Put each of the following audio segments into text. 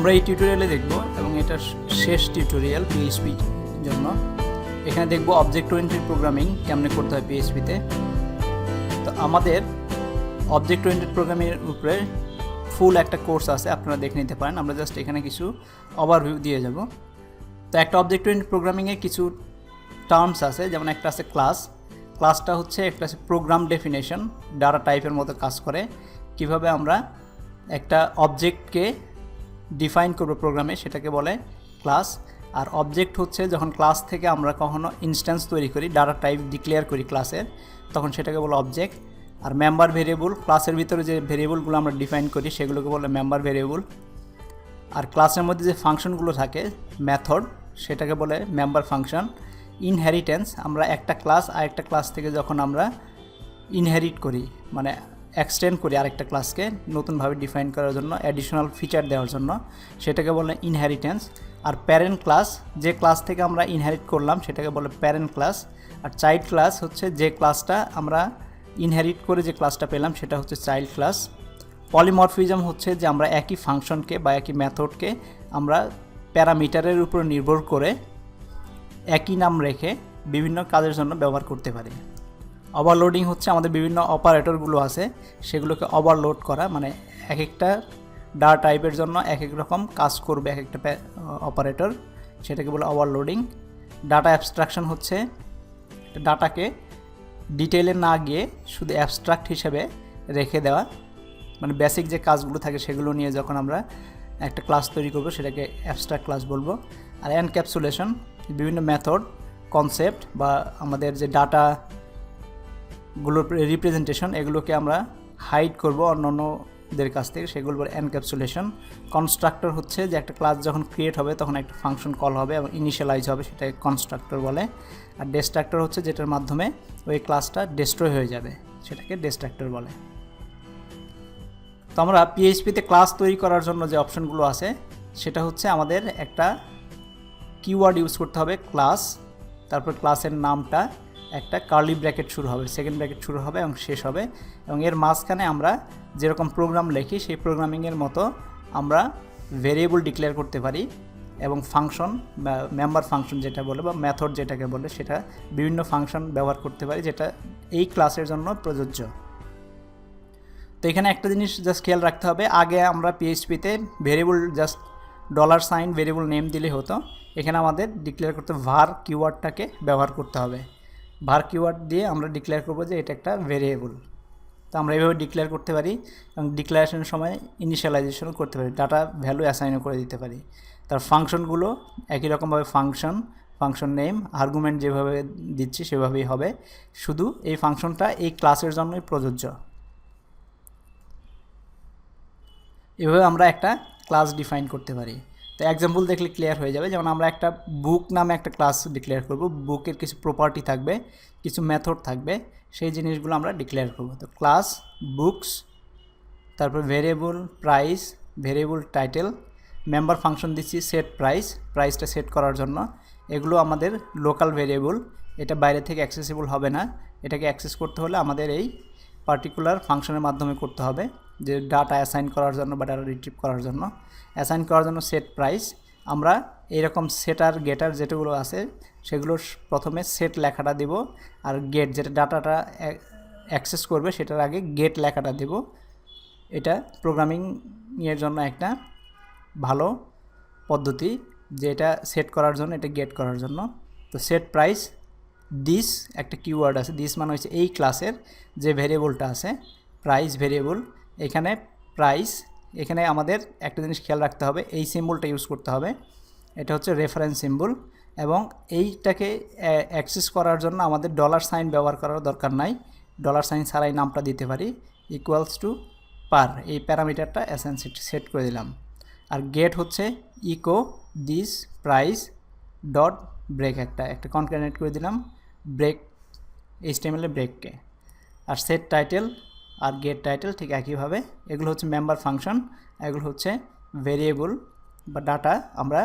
আমরা এই টিউটোরিয়ালে দেখব এবং এটা শেষ টিউটোরিয়াল পিএইচপি জন্য। এখানে দেখব অবজেক্ট ওরিয়েন্টেড প্রোগ্রামিং কেমনে করতে হয় পিএইচপিতে তো আমাদের অবজেক্ট ওরিয়েন্টেড প্রোগ্রামিংয়ের উপরে ফুল একটা কোর্স আছে, আপনারা দেখে নিতে পারেন। আমরা জাস্ট এখানে কিছু ওভারভিউ দিয়ে যাব। তো একটা অবজেক্ট ওরিয়েন্টেড প্রোগ্রামিংয়ে কিছু টার্মস আছে, যেমন একটা আছে ক্লাস ক্লাসটা হচ্ছে একটা আছে প্রোগ্রাম ডেফিনেশন ডাটা টাইপের মতো কাজ করে। কীভাবে আমরা একটা অবজেক্টকে ডিফাইন করব প্রোগ্রামে সেটাকে বলে ক্লাস আর অবজেক্ট হচ্ছে যখন ক্লাস থেকে আমরা কখনো ইনস্ট্যান্স তৈরি করি ডাটা টাইপ ডিক্লেয়ার করি ক্লাসের তখন সেটাকে বলে অবজেক্ট আর মেম্বার ভেরিয়েবল ক্লাসের ভিতরে যে ভেরিয়েবলগুলো আমরা ডিফাইন করি, সেগুলোকে বলে মেম্বার ভেরিয়েবল আর ক্লাসের মধ্যে যে ফাংশনগুলো থাকে মেথড সেটাকে বলে মেম্বার ফাংশন ইনহেরিটেন্স আমরা একটা ক্লাস আরেকটা ক্লাস থেকে যখন আমরা ইনহেরিট করি মানে এক্সটেন্ড করি আরেকটা ক্লাসকে নতুনভাবে ডিফাইন করার জন্য অ্যাডিশনাল ফিচার দেওয়ার জন্য। সেটাকে বলে ইনহেরিটেন্স আর প্যারেন্ট ক্লাস যে ক্লাস থেকে আমরা ইনহেরিট করলাম, সেটাকে বলে প্যারেন্ট ক্লাস আর চাইল্ড ক্লাস হচ্ছে যে ক্লাসটা আমরা ইনহেরিট করে যে ক্লাসটা পেলাম, সেটা হচ্ছে চাইল্ড ক্লাস পলিমরফিজম হচ্ছে যে আমরা একই ফাংশনকে বা একই মেথডকে আমরা প্যারামিটারের উপর নির্ভর করে একই নাম রেখে বিভিন্ন কাজের জন্য ব্যবহার করতে পারি। ওভারলোডিং হচ্ছে আমাদের বিভিন্ন অপারেটরগুলো আছে, সেগুলোকে ওভারলোড করা মানে এক একটা ডাটা টাইপের জন্য এক এক রকম কাজ করবে এক একটা অপারেটর সেটাকে বলে ওভারলোডিং ডাটা অ্যাবস্ট্রাকশন হচ্ছে ডাটাকে ডিটেলে না গিয়ে শুধু অ্যাবস্ট্রাক্ট হিসেবে রেখে দেওয়া মানে বেসিক যে কাজগুলো থাকে সেগুলো নিয়ে যখন আমরা একটা ক্লাস তৈরি করব, সেটাকে অ্যাবস্ট্রাক্ট ক্লাস বলব। আর এনক্যাপসুলেশন বিভিন্ন মেথড কনসেপ্ট বা আমাদের যে ডাটা গুলোর রিপ্রেজেন্টেশন এগুলোকে আমরা হাইড করব অন্য অন্যদের কাছ থেকে। সেগুলো এনক্যাপসুলেশন কনস্ট্রাক্টর হচ্ছে যে একটা ক্লাস যখন ক্রিয়েট হবে, তখন একটা ফাংশন কল হবে এবং ইনিশিয়ালাইজ হবে, সেটাকে কনস্ট্রাক্টর বলে। আর ডেস্ট্রাক্টর হচ্ছে যেটার মাধ্যমে ওই ক্লাসটা ডিস্ট্রয় হয়ে যাবে, সেটাকে ডেস্ট্রাক্টর বলে। তো আমরা পিএইচপিতে ক্লাস তৈরি করার জন্য যে অপশনগুলো আছে, সেটা হচ্ছে আমাদের একটা কিওয়ার্ড ইউজ করতে হবে ক্লাস তারপর ক্লাসের নামটা একটা কার্লি ব্র্যাকেট শুরু হবে সেকেন্ড ব্র্যাকেট শুরু হবে এবং শেষ হবে। এবং এর মাঝখানে আমরা যেরকম প্রোগ্রাম লিখি, সেই প্রোগ্রামিংয়ের মতো আমরা ভেরিয়েবল ডিক্লেয়ার করতে পারি এবং ফাংশন বা মেম্বার ফাংশন যেটা বলে বা মেথড যেটাকে বলে, সেটা বিভিন্ন ফাংশন ব্যবহার করতে পারি যেটা এই ক্লাসের জন্য প্রযোজ্য। তো এখানে একটা জিনিস জাস্ট খেয়াল রাখতে হবে, আগে আমরা পিএইচপিতে variable just dollar sign variable name দিলে হতো। এখানে আমাদের ডিক্লেয়ার করতে ভার কিওয়ার্ডটাকে ব্যবহার করতে হবে। ভার কিওয়ার্ড দিয়ে আমরা ডিক্লেয়ার করব যে এটা একটা ভেরিয়েবল তো আমরা এইভাবে ডিক্লেয়ার করতে পারি এবং ডিক্লারেশনের সময় ইনিশিয়ালাইজেশনও করতে পারি ডাটা ভ্যালু অ্যাসাইনও করে দিতে পারি। তার ফাংশনগুলো একই রকমভাবে ফাংশন ফাংশন নেম আর্গুমেন্ট যেভাবে দিচ্ছি সেভাবেই হবে। শুধু এই ফাংশনটা এই ক্লাসের জন্যই প্রযোজ্য। এভাবে আমরা একটা ক্লাস ডিফাইন করতে পারি। তো এক্সাম্পল দেখলে ক্লিয়ার হয়ে যাবে। যেমন আমরা একটা বুক নামে একটা ক্লাস ডিক্লেয়ার করব। বুকের কিছু প্রপার্টি থাকবে, কিছু মেথড থাকবে, সেই জিনিসগুলো আমরা ডিক্লেয়ার করব। তো ক্লাস বুকস তারপর variable price variable title member function দিচ্ছি সেট প্রাইস প্রাইসটা সেট করার জন্য। এগুলো আমাদের লোকাল ভেরিয়েবল এটা বাইরে থেকে অ্যাক্সেসিবল হবে না। এটাকে অ্যাক্সেস করতে হলে আমাদের এই পার্টিকুলার ফাংশনের মাধ্যমে করতে হবে। যে ডাটা অ্যাসাইন করার জন্য বা ডাটা রিট্রিভ করার জন্য অ্যাসাইন করার জন্য সেট প্রাইস আমরা এরকম সেটার গেটার যেটাগুলো আছে, সেগুলো প্রথমে সেট লেখাটা দেব, আর গেট যেটা ডাটাটা অ্যাক্সেস করবে সেটার আগে গেট লেখাটা দেব। এটা প্রোগ্রামিং এর জন্য একটা ভালো পদ্ধতি, যে এটা সেট করার জন্য, এটা গেট করার জন্য। তো সেট প্রাইস দিস একটা কিওয়ার্ড আছে দিস মানে হচ্ছে এই ক্লাসের যে ভেরিয়েবলটা আছে প্রাইস ভেরিয়েবল এখানে প্রাইস এখানে আমাদের একটা জিনিস খেয়াল রাখতে হবে, এই সিম্বলটা ইউজ করতে হবে। এটা হচ্ছে রেফারেন্স সিম্বল এবং এইটাকে অ্যাক্সেস করার জন্য আমাদের ডলার সাইন ব্যবহার করার দরকার নাই। ডলার সাইন ছাড়াই নামটা দিতে পারি ইকুয়ালস টু পার এই প্যারামিটারটা অ্যাসেন্স সেট করে দিলাম। আর গেট হচ্ছে echo this price dot break একটা একটা কনকানেক্ট করে দিলাম ব্রেক এইচটিএমএল ব্রেককে আর সেট টাইটেল আর গেট টাইটেল ঠিক একইভাবে। এগুলো হচ্ছে মেম্বার ফাংশন এগুলো হচ্ছে ভেরিয়েবল বা ডাটা আমরা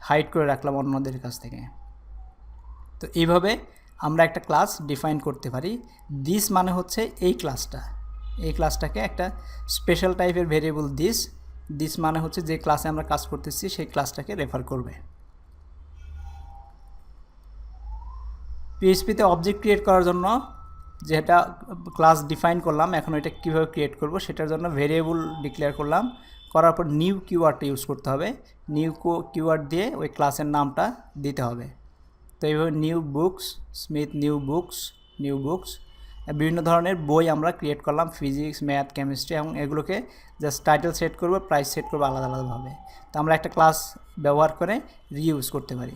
হাইড করে রাখলাম অন্যদের কাছ থেকে। তো এইভাবে আমরা একটা ক্লাস ডিফাইন করতে পারি। দিস মানে হচ্ছে এই ক্লাসটা এই ক্লাসটাকে একটা স্পেশাল টাইপের ভেরিয়েবল দিস দিস মানে হচ্ছে যে ক্লাসে আমরা কাজ করতেছি, সেই ক্লাসটাকে রেফার করবে। পিএইচপিতে অবজেক্ট ক্রিয়েট করার জন্য যেটা ক্লাস ডিফাইন করলাম, এখন এটা কীভাবে ক্রিয়েট করব সেটার জন্য ভেরিয়েবল ডিক্লেয়ার করলাম। করার পর নিউ কিওয়ার্ডটা ইউজ করতে হবে। নিউ কিওয়ার্ড দিয়ে ওই ক্লাসের নামটা দিতে হবে। তো এইভাবে new books Smith new books new books বিভিন্ন ধরনের বই আমরা ক্রিয়েট করলাম ফিজিক্স ম্যাথ কেমিস্ট্রি এবং এগুলোকে জাস্ট টাইটেল সেট করব প্রাইস সেট করব আলাদা আলাদাভাবে। তো আমরা একটা ক্লাস ব্যবহার করে রিইউজ করতে পারি।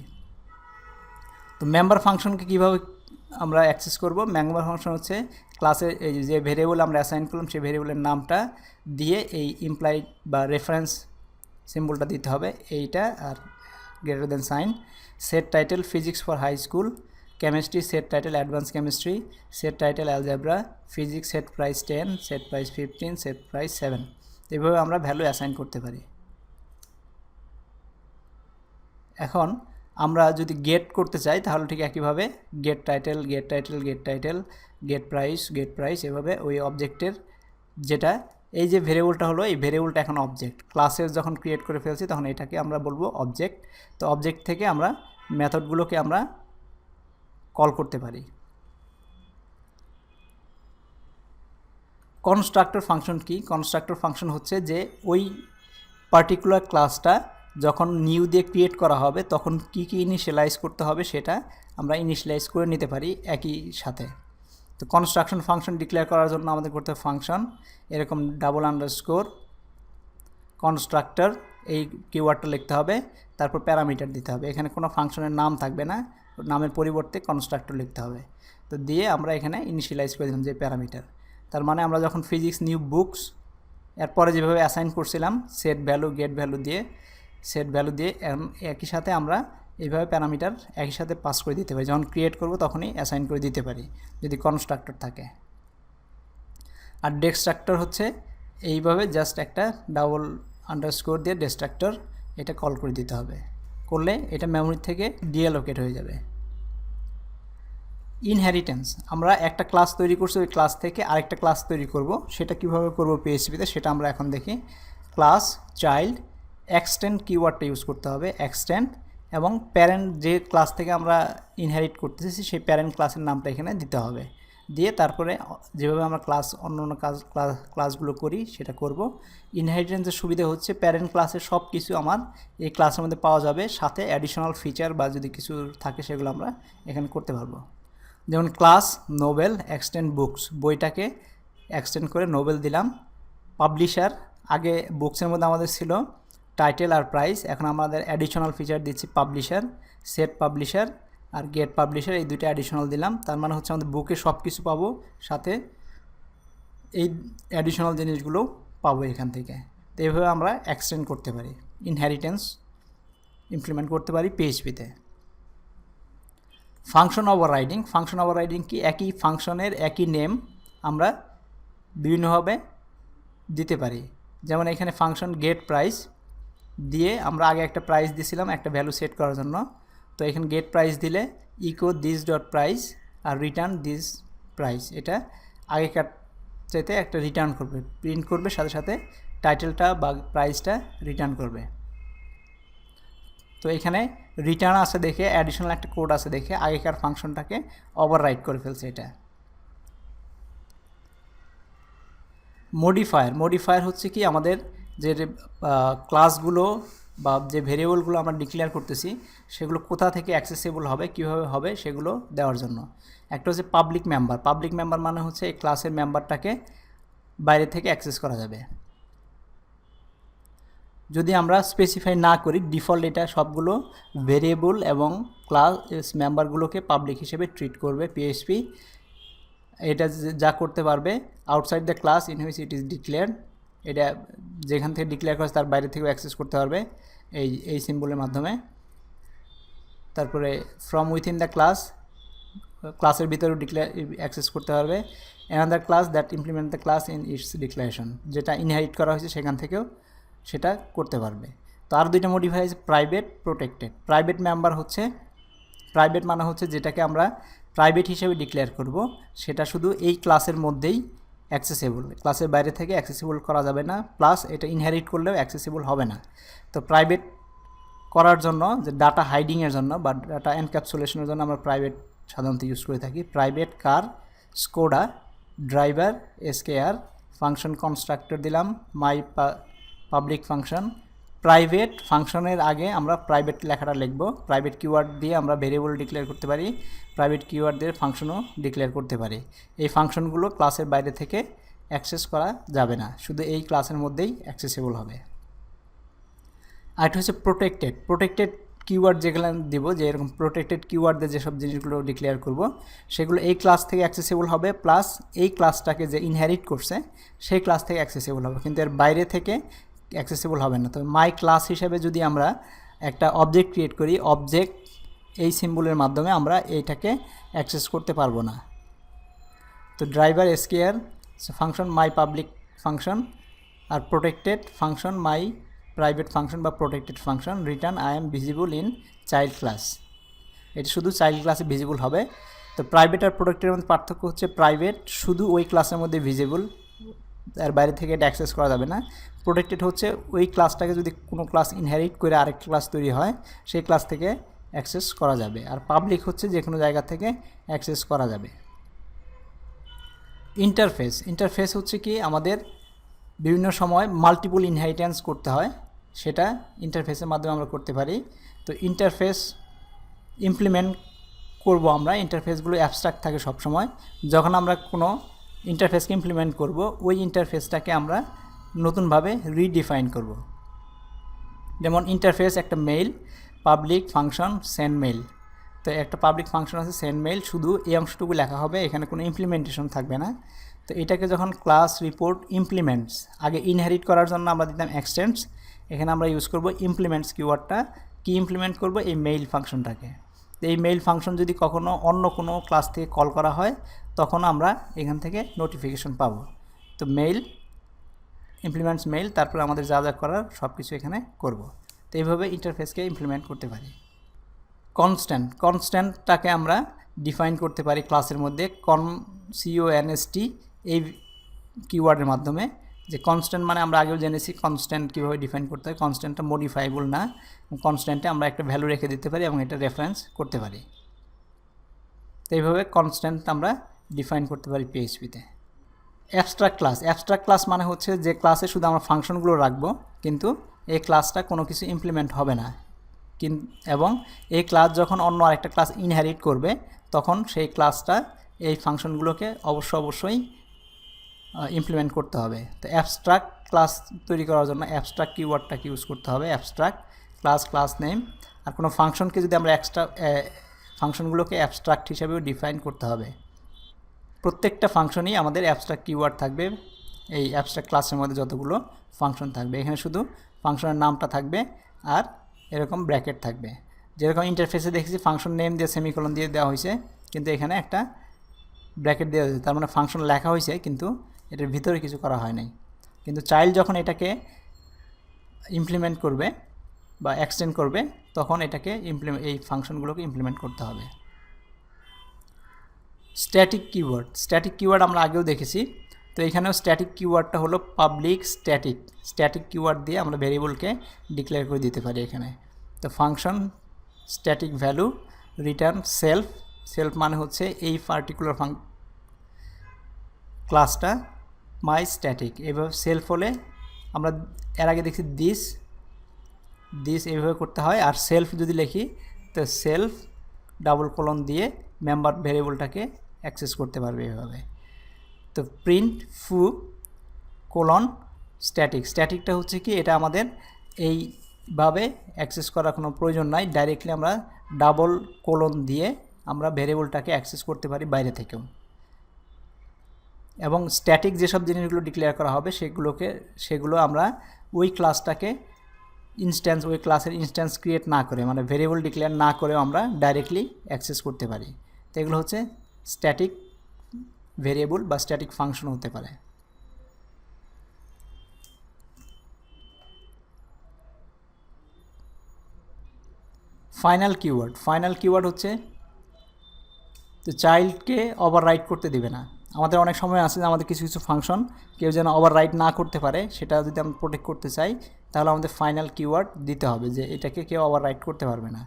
তো মেম্বার ফাংশনকে কীভাবে আমরা অ্যাক্সেস করব। মেম্বার ফাংশন হচ্ছে ক্লাসের এই যে ভেরিয়েবল আমরা অ্যাসাইন করলাম, সেই ভেরিয়েবলের নামটা দিয়ে এই ইমপ্লাইড বা রেফারেন্স সিম্বলটা দিতে হবে। এইটা আর greater than sign set title physics for high school chemistry set title advance chemistry set title algebra physics set price ten set price fifteen set price seven এভাবে আমরা ভ্যালু অ্যাসাইন করতে পারি। এখন আমরা যদি গেট করতে চাই, তাহলে ঠিক একইভাবে get title get title get title get price get price এভাবে ওই অবজেক্টের যেটা, এই যে ভেরিয়েবলটা হলো, এই ভেরিয়েবলটা এখন অবজেক্ট ক্লাসের যখন ক্রিয়েট করে ফেলছি, তখন এটাকে আমরা বলব অবজেক্ট তো অবজেক্ট থেকে আমরা মেথডগুলোকে আমরা কল করতে পারি। কনস্ট্রাক্টর ফাংশন কি? কনস্ট্রাক্টর ফাংশন হচ্ছে যে ওই পার্টিকুলার ক্লাসটা যখন নিউ দিয়ে ক্রিয়েট করা হবে, তখন কি কি ইনিশিয়ালাইজ করতে হবে সেটা আমরা ইনিশিয়ালাইজ করে নিতে পারি একই সাথে। তো কনস্ট্রাকশন ফাংশন ডিক্লেয়ার করার জন্য আমাদের করতে ফাংশন এরকম ডাবল আন্ডার স্কোর কনস্ট্রাক্টর এই কিওয়ার্ডটা লিখতে হবে, তারপর প্যারামিটার দিতে হবে। এখানে কোনো ফাংশনের নাম থাকবে না, নামের পরিবর্তে কনস্ট্রাক্টর লিখতে হবে। তো দিয়ে আমরা এখানে ইনিশিয়ালাইজ করে দিলাম যে প্যারামিটার তার মানে আমরা যখন ফিজিক্স নিউ বুকস এরপরে যেভাবে অ্যাসাইন করছিলাম সেট ভ্যালু গেট ভ্যালু দিয়ে সেট ভ্যালু দিয়ে একই সাথে আমরা এইভাবে প্যারামিটার একই সাথে পাস করে দিতে পারি। যখন ক্রিয়েট করব তখনই অ্যাসাইন করে দিতে পারি, যদি কনস্ট্রাক্টর থাকে। আর ডেক্সট্রাক্টর হচ্ছে এইভাবে জাস্ট একটা ডাবল আন্ডারস্কোর দিয়ে ডেস্ট্রাক্টর এটা কল করে দিতে হবে। করলে এটা মেমোরি থেকে ডিএলোকেট হয়ে যাবে। ইনহেরিটেন্স আমরা একটা ক্লাস তৈরি করছি, ওই ক্লাস থেকে আরেকটা ক্লাস তৈরি করব। সেটা কীভাবে করব পিএইচপিতে সেটা আমরা এখন দেখি। ক্লাস চাইল্ড এক্সটেন্ড কিওয়ার্ডটা ইউজ করতে হবে এক্সটেন্ড এবং প্যারেন্ট যে ক্লাস থেকে আমরা ইনহেরিট করতেছি সেই প্যারেন্ট ক্লাসের নামটা এখানে দিতে হবে। দিয়ে তারপরে যেভাবে আমরা ক্লাস অন্য অন্য কাজ ক্লাস ক্লাসগুলো করি, সেটা করব। ইনহেরিটেন্সের সুবিধা হচ্ছে প্যারেন্ট ক্লাসের সব কিছু আমার এই ক্লাসের মধ্যে পাওয়া যাবে, সাথে অ্যাডিশনাল ফিচার বা যদি কিছু থাকে সেগুলো আমরা এখানে করতে পারব। যেমন ক্লাস নোবেল এক্সটেন্ড বুকস বইটাকে এক্সটেন্ড করে নোবেল দিলাম। পাবলিশার আগে বুকসের মধ্যে আমাদের ছিল টাইটেল আর প্রাইস এখন আমাদের অ্যাডিশনাল ফিচার দিচ্ছি পাবলিশার সেট পাবলিশার আর গেট পাবলিশার এই দুইটা অ্যাডিশনাল দিলাম। তার মানে হচ্ছে আমাদের বুকে সব কিছু পাবো, সাথে এই অ্যাডিশনাল জিনিসগুলো পাবো এখান থেকে। তো এইভাবে আমরা এক্সটেন্ড করতে পারি ইনহেরিটেন্স ইমপ্লিমেন্ট করতে পারি পিএইচপিতে function overriding function overriding কি? একই ফাংশনের একই নেম আমরা বিভিন্নভাবে দিতে পারি। যেমন এখানে ফাংশন গেট প্রাইস দিয়ে আমরা আগে একটা প্রাইস দিয়েছিলাম একটা ভ্যালু সেট করার জন্য। তো এখানে গেট প্রাইস দিলে ইকো দিস ডট প্রাইস আর রিটার্ন দিস প্রাইস এটা আগেকার চাইতে একটা রিটার্ন করবে। প্রিন্ট করবে, সাথে সাথে টাইটেলটা বা প্রাইসটা রিটার্ন করবে। তো এখানে রিটার্ন আছে দেখে অ্যাডিশনাল একটা কোড আছে দেখে আগেকার ফাংশনটাকে ওভার রাইট করে ফেলছে এটা। মডিফায়ার মডিফায়ার হচ্ছে কি আমাদের যে ক্লাসগুলো বা যে ভেরিয়েবলগুলো আমরা ডিক্লেয়ার করতেছি, সেগুলো কোথা থেকে অ্যাক্সেসেবল হবে, কীভাবে হবে, সেগুলো দেওয়ার জন্য। একটা হচ্ছে পাবলিক মেম্বার পাবলিক মেম্বার মানে হচ্ছে এই ক্লাসের মেম্বারটাকে বাইরে থেকে অ্যাক্সেস করা যাবে। যদি আমরা স্পেসিফাই না করি ডিফল্ট এটা সবগুলো ভেরিয়েবল এবং ক্লাস মেম্বারগুলোকে পাবলিক হিসেবে ট্রিট করবে পিএইচপি এটা যা করতে পারবে outside the class in which it is declared এটা যেখান থেকে ডিক্লেয়ার করেছে তার বাইরে থেকেও অ্যাক্সেস করতে পারবে এই এই সিম্বলের মাধ্যমে। তারপরে ফ্রম উইথিন দ্য ক্লাস ক্লাসের ভিতরেও ডিক্লেয়ার অ্যাক্সেস করতে পারবে। Another class that implement the class in its declaration যেটা ইনহারিট করা হয়েছে সেখান থেকেও সেটা করতে পারবে। তো আর দুইটা মডিফাই আছে প্রাইভেট প্রোটেক্টেড প্রাইভেট মেম্বার হচ্ছে প্রাইভেট মানে হচ্ছে যেটাকে আমরা প্রাইভেট হিসেবে ডিক্লেয়ার করব। সেটা শুধু এই ক্লাসের মধ্যেই অ্যাক্সেসেবল। ক্লাসের বাইরে থেকে অ্যাক্সেসিবল করা যাবে না, প্লাস এটা ইনহেরিট করলেও অ্যাক্সেসিবল হবে না। তো প্রাইভেট করার জন্য, যে ডাটা হাইডিংয়ের জন্য বা ডাটা এনক্যাপসুলেশনের জন্য আমরা প্রাইভেট সাধারণত ইউজ করে থাকি। Private car Skoda driver S K R function constructor দিলাম মাই পাবলিক ফাংশন প্রাইভেট ফাংশনের আগে আমরা প্রাইভেট লেখাটা লিখব। প্রাইভেট কিওয়ার্ড দিয়ে আমরা ভেরিয়েবল ডিক্লেয়ার করতে পারি। প্রাইভেট কিওয়ার্ড দিয়ে ফাংশনও ডিক্লেয়ার করতে পারি। এই ফাংশনগুলো ক্লাসের বাইরে থেকে অ্যাক্সেস করা যাবে না। শুধু এই ক্লাসের মধ্যেই অ্যাক্সেসেবল হবে। আরেকটা হচ্ছে প্রোটেক্টেড প্রোটেক্টেড কিওয়ার্ড যেগুলো দিব, যে এরকম প্রোটেক্টেড কিওয়ার্ডে যেসব জিনিসগুলো ডিক্লেয়ার করব, সেগুলো এই ক্লাস থেকে অ্যাক্সেসেবল হবে প্লাস এই ক্লাসটাকে যে ইনহেরিট করছে, সেই ক্লাস থেকে অ্যাক্সেসেবল হবে। কিন্তু এর বাইরে থেকে অ্যাক্সেসেবল হবে না। তো মাই ক্লাস হিসেবে যদি আমরা একটা অবজেক্ট ক্রিয়েট করি অবজেক্ট এই সিম্বলের মাধ্যমে আমরা এইটাকে অ্যাক্সেস করতে পারব না। তো driver square function my public function R protected function my private function বা protected function return I am visible in child class এটা শুধু চাইল্ড ক্লাসে ভিজিবল হবে। তো প্রাইভেট আর প্রোটেক্টের মধ্যে পার্থক্য হচ্ছে প্রাইভেট শুধু ওই ক্লাসের মধ্যে ভিজিবল এর বাইরে থেকে এটা অ্যাক্সেস করা যাবে না। প্রোটেক্টেড হচ্ছে ওই ক্লাসটাকে যদি কোনো ক্লাস ইনহেরিট করে আরেকটা ক্লাস তৈরি হয়, সেই ক্লাস থেকে অ্যাক্সেস করা যাবে। আর পাবলিক হচ্ছে যে কোনো জায়গা থেকে অ্যাক্সেস করা যাবে। ইন্টারফেস ইন্টারফেস হচ্ছে কি আমাদের বিভিন্ন সময় মাল্টিপল ইনহেরিটেন্স করতে হয়, সেটা ইন্টারফেসের মাধ্যমে আমরা করতে পারি। তো ইন্টারফেস ইমপ্লিমেন্ট করব আমরা ইন্টারফেসগুলো অ্যাবস্ট্রাক্ট থাকে সবসময়। যখন আমরা কোনো ইন্টারফেসকে ইমপ্লিমেন্ট করব, ওই ইন্টারফেসটাকে আমরা নতুনভাবে রিডিফাইন করব। যেমন ইন্টারফেস একটা mail public function send mail তো একটা পাবলিক ফাংশন আছে সেন্ড মেইল শুধু এই অংশটুকু লেখা হবে, এখানে কোনো ইমপ্লিমেন্টেশন থাকবে না। তো এটাকে যখন ক্লাস রিপোর্ট ইমপ্লিমেন্টস আগে ইনহেরিট করার জন্য আমরা দিতাম এক্সটেন্স এখানে আমরা ইউজ করব ইমপ্লিমেন্টস কিওয়ার্ডটা কি ইমপ্লিমেন্ট করব, এই মেইল ফাংশনটাকে তো এই মেইল ফাংশন যদি কখনো অন্য কোনো ক্লাস থেকে কল করা হয়, তখন আমরা এখান থেকে নোটিফিকেশন পাবো। তো মেইল ইমপ্লিমেন্টস মেইল তারপর আমাদের যা যা করার সব কিছু এখানে করব। তো এইভাবে ইন্টারফেসকে ইমপ্লিমেন্ট করতে পারি। কনস্ট্যান্ট কনস্ট্যান্টটাকে আমরা ডিফাইন করতে পারি ক্লাসের মধ্যে কন সিও এনএসটি এই কিওয়ার্ডের মাধ্যমে। যে কনস্ট্যান্ট মানে আমরা আগেও জেনেছি কনস্ট্যান্ট কীভাবে ডিফাইন করতে হয় কনস্ট্যান্টটা মডিফাইবল না। কনস্ট্যান্টে আমরা একটা ভ্যালু রেখে দিতে পারি এবং এটা রেফারেন্স করতে পারি। তো এইভাবে কনস্ট্যান্ট আমরা ডিফাইন করতে পারি পিএইচপিতে অ্যাবস্ট্রাক্ট ক্লাস অ্যাবস্ট্রাক্ট ক্লাস মানে হচ্ছে যে ক্লাসে শুধু আমরা ফাংশনগুলো রাখব, কিন্তু এই ক্লাসটা কোনো কিছু ইমপ্লিমেন্ট হবে না। কিন, এবং এই ক্লাস যখন অন্য আরেকটা ক্লাস ইনহেরিট করবে, তখন সেই ক্লাসটা এই ফাংশনগুলোকে অবশ্য অবশ্যই ইমপ্লিমেন্ট করতে হবে। তো অ্যাবস্ট্রাক্ট ক্লাস তৈরি করার জন্য অ্যাবস্ট্রাক্ট কিওয়ার্ডটাকে ইউজ করতে হবে? অ্যাবস্ট্রাক্ট ক্লাস ক্লাস নেম আর কোনো ফাংশনকে যদি আমরা এক্সট্রা ফাংশনগুলোকে অ্যাবস্ট্রাক্ট হিসাবেও ডিফাইন করতে হবে। প্রত্যেকটা ফাংশনই আমাদের অ্যাবস্ট্রাক্ট কিওয়ার্ড থাকবে। এই অ্যাবস্ট্রাক্ট ক্লাসের মধ্যে যতগুলো ফাংশন থাকবে, এখানে শুধু ফাংশনের নামটা থাকবে আর এরকম ব্র্যাকেট থাকবে। যেরকম ইন্টারফেসে দেখেছি ফাংশন নেম দিয়ে সেমিকলন দিয়ে দেওয়া হয়েছে, কিন্তু এখানে একটা ব্র্যাকেট দেওয়া হয়েছে, তার মানে ফাংশন লেখা হয়েছে, কিন্তু এটার ভিতরে কিছু করা হয় নাই। কিন্তু চাইল্ড যখন এটাকে ইমপ্লিমেন্ট করবে বা এক্সটেন্ড করবে, তখন এটাকে ইমপ্লিমেন্ট এই ফাংশনগুলোকে ইমপ্লিমেন্ট করতে হবে। স্ট্যাটিক কিওয়ার্ড স্ট্যাটিক কিওয়ার্ড আমরা আগেও দেখেছি। তো এখানেও স্ট্যাটিক কিওয়ার্ডটা হলো পাবলিক স্ট্যাটিক স্ট্যাটিক কিওয়ার্ড দিয়ে আমরা ভেরিয়েবলকে ডিক্লেয়ার করে দিতে পারি এখানে। তো function static value return self self মানে হচ্ছে এই পার্টিকুলার ফাং ক্লাসটা মাই স্ট্যাটিক এভাবে সেলফ হলে আমরা এর আগে দেখছি দিস দিস এইভাবে করতে হয়, আর সেলফ যদি লিখি, তো সেলফ ডাবল কলন দিয়ে মেম্বার ভেরিয়েবলটাকে অ্যাক্সেস করতে পারবে এভাবে। তো প্রিন্ট ফু কোলন স্ট্যাটিক স্ট্যাটিকটা হচ্ছে কি, এটা আমাদের এইভাবে অ্যাক্সেস করার কোনো প্রয়োজন নাই ডাইরেক্টলি আমরা ডাবল কোলন দিয়ে আমরা ভেরিয়েবলটাকে অ্যাক্সেস করতে পারি বাইরে থেকেও। এবং স্ট্যাটিক যেসব জিনিসগুলো ডিক্লেয়ার করা হবে, সেগুলোকে, সেগুলো আমরা ওই ক্লাসটাকে ইনস্ট্যান্স ওই ক্লাসের ইনস্ট্যান্স ক্রিয়েট না করে মানে ভেরিয়েবল ডিক্লেয়ার না করেও আমরা ডাইরেক্টলি অ্যাক্সেস করতে পারি। তো এগুলো হচ্ছে স্ট্যাটিক ভেরিয়েবল বা স্ট্যাটিক ফাংশন হতে পারে। ফাইনাল কিওয়ার্ড ফাইনাল কিওয়ার্ড হচ্ছে, তো চাইল্ডকে ওভার রাইট করতে দেবে না। আমাদের অনেক সময় আছে যে আমাদের কিছু কিছু ফাংশন কেউ যেন ওভার রাইট না করতে পারে, সেটা যদি আমরা প্রোটেক্ট করতে চাই, তাহলে আমাদের ফাইনাল কিওয়ার্ড দিতে হবে যে এটাকে কেউ ওভার রাইট করতে পারবে না।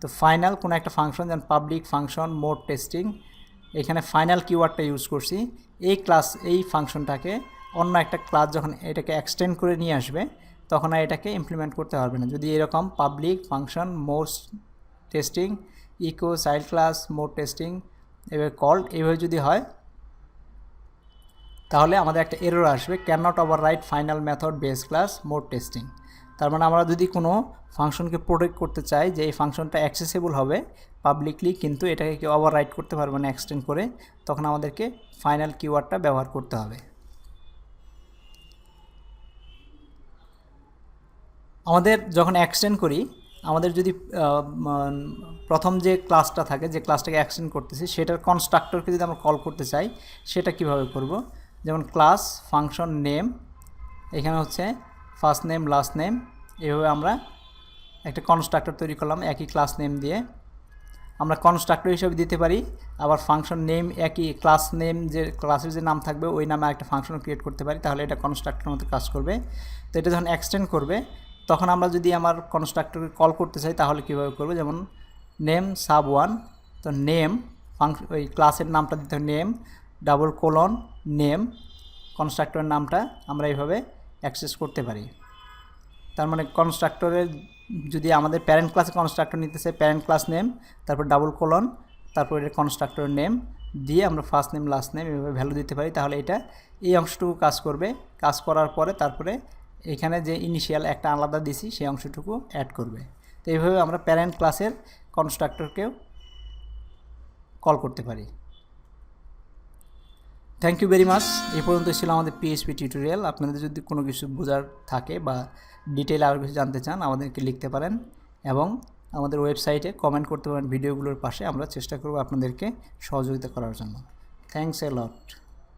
তো ফাইনাল কোনো একটা ফাংশন যেমন পাবলিক ফাংশন মোড টেস্টিং এখানে ফাইনাল কিওয়ার্ডটা ইউজ করছি। এই ক্লাস এই ফাংশনটাকে অন্য একটা ক্লাস যখন এটাকে এক্সটেন্ড করে নিয়ে আসবে, তখন আর এটাকে ইমপ্লিমেন্ট করতে পারবে না। যদি এরকম public function most testing echo child class mode testing এবার কল্ড এইভাবে যদি হয় তাহলে আমাদের একটা এরর আসবে can not overwrite final method base class mode testing তার মানে আমরা যদি কোনো ফাংশনকে প্রোটেক্ট করতে চাই যে এই ফাংশনটা অ্যাক্সেসেবল হবে পাবলিকলি কিন্তু এটাকে কেউ ওভার রাইট করতে পারবে না এক্সটেন্ড করে, তখন আমাদেরকে ফাইনাল কিওয়ার্ডটা ব্যবহার করতে হবে। আমাদের যখন এক্সটেন্ড করি, আমাদের যদি প্রথম যে ক্লাসটা থাকে, যে ক্লাসটাকে এক্সটেন্ড করতেছি, সেটার কনস্ট্রাক্টরকে যদি আমরা কল করতে চাই, সেটা কীভাবে করব? যেমন ক্লাস ফাংশন নেম এখানে হচ্ছে ফার্স্ট নেম লাস্ট নেম এভাবে আমরা একটা কনস্ট্রাক্টর তৈরি করলাম একই ক্লাস নেম দিয়ে। আমরা কনস্ট্রাক্টর হিসেবে দিতে পারি, আবার ফাংশন নেম একই ক্লাস নেম যে ক্লাসের যে নাম থাকবে, ওই নামে একটা ফাংশন ক্রিয়েট করতে পারি, তাহলে এটা কনস্ট্রাক্টরের মতো কাজ করবে। তো এটা যখন এক্সটেন্ড করবে, তখন আমরা যদি আমার কনস্ট্রাক্টরকে কল করতে চাই, তাহলে কীভাবে করব? যেমন নেম সাব ওয়ান তো নেম ফাংশন ওই ক্লাসের নামটা দিতে নেম ডাবল কোলন নেম কনস্ট্রাক্টরের নামটা আমরা এইভাবে অ্যাক্সেস করতে পারি। তার মানে কনস্ট্রাক্টরের যদি আমাদের প্যারেন্ট ক্লাসে কনস্ট্রাক্টর নিতে চাই প্যারেন্ট ক্লাস নেম তারপর ডাবল কোলন তারপর এটা কনস্ট্রাক্টরের নেম দিয়ে আমরা ফার্স্ট নেম লাস্ট নেম এভাবে ভ্যালু দিতে পারি। তাহলে এটা এই অংশটুকু কাজ করবে। কাজ করার পরে তারপরে এখানে যে ইনিশিয়াল একটা আলাদা দিছি, সেই অংশটুকু অ্যাড করবে। তো এইভাবে আমরা প্যারেন্ট ক্লাসের কনস্ট্রাক্টরকেও কল করতে পারি। থ্যাংক ইউ ভেরি মাচ এ পর্যন্ত ছিল আমাদের পিএসপি টিউটোরিয়াল আপনাদের যদি কোনো কিছু বোঝার থাকে বা ডিটেল আরও কিছু জানতে চান, আমাদেরকে লিখতে পারেন এবং আমাদের ওয়েবসাইটে কমেন্ট করতে পারেন ভিডিওগুলোর পাশে। আমরা চেষ্টা করব আপনাদেরকে সহযোগিতা করার জন্য। Thanks a lot